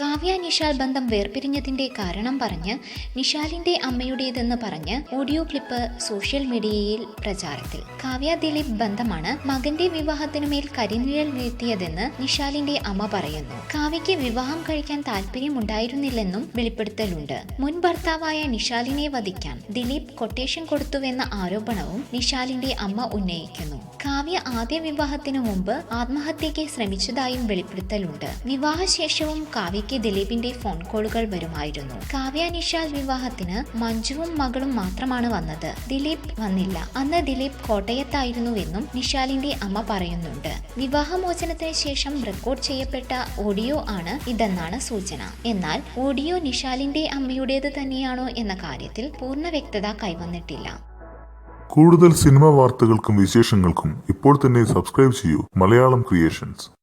കാവ്യ നിഷാൽ ബന്ധം വേർപിരിഞ്ഞതിന്റെ കാരണം പറഞ്ഞ് നിഷാലിന്റെ അമ്മയുടേതെന്ന് പറഞ്ഞ് ഓഡിയോ ക്ലിപ്പ് സോഷ്യൽ മീഡിയയിൽ പ്രചാരത്തിൽ. കാവ്യ ദിലീപ് ബന്ധമാണ് മകന്റെ വിവാഹത്തിനുമേൽ കരിനിഴൽ വീഴ്ത്തിയതെന്ന് നിഷാലിന്റെ അമ്മ പറയുന്നു. കാവ്യയ്ക്ക് വിവാഹം കഴിക്കാൻ താല്പര്യമുണ്ടായിരുന്നില്ലെന്നും വെളിപ്പെടുത്തലുണ്ട്. മുൻ ഭർത്താവായ നിഷാലിനെ വധിക്കാൻ ദിലീപ് കൊട്ടേഷൻ കൊടുത്തുവെന്ന ആരോപണവും നിഷാലിന്റെ അമ്മ ഉന്നയിക്കുന്നു. കാവ്യ ആദ്യ വിവാഹത്തിനു മുമ്പ് ആത്മഹത്യയ്ക്ക് ശ്രമിച്ചതായും വെളിപ്പെടുത്തലുണ്ട്. വിവാഹശേഷവും കാവ്യയ്ക്ക് ദിലീപിന്റെ ഫോൺ കോളുകൾ വരുമായിരുന്നു. കാവ്യ നിഷാൽ വിവാഹത്തിന് മഞ്ജുവും മകളും മാത്രമാണ് വന്നത്. ദിലീപ് വന്നില്ല. അന്ന് ദിലീപ് കോട്ടയത്തായിരുന്നുവെന്നും നിഷാലിന്റെ അമ്മ പറയുന്നുണ്ട്. വിവാഹമോചനത്തിന് ശേഷം റെക്കോർഡ് ചെയ്യപ്പെട്ട ഓഡിയോ ആണ് ഇതെന്നാണ് സൂചന. എന്നാൽ ഓഡിയോ നിഷാലിന്റെ അമ്മയുടേത് തന്നെയാണോ എന്ന കാര്യത്തിൽ പൂർണ വ്യക്തത കൈവന്നിട്ടില്ല. കൂടുതൽ സിനിമ വാർത്തകൾക്കും വിശേഷങ്ങൾക്കും ഇപ്പോൾ തന്നെ സബ്സ്ക്രൈബ് ചെയ്യൂ മലയാളം ക്രിയേഷൻസ്.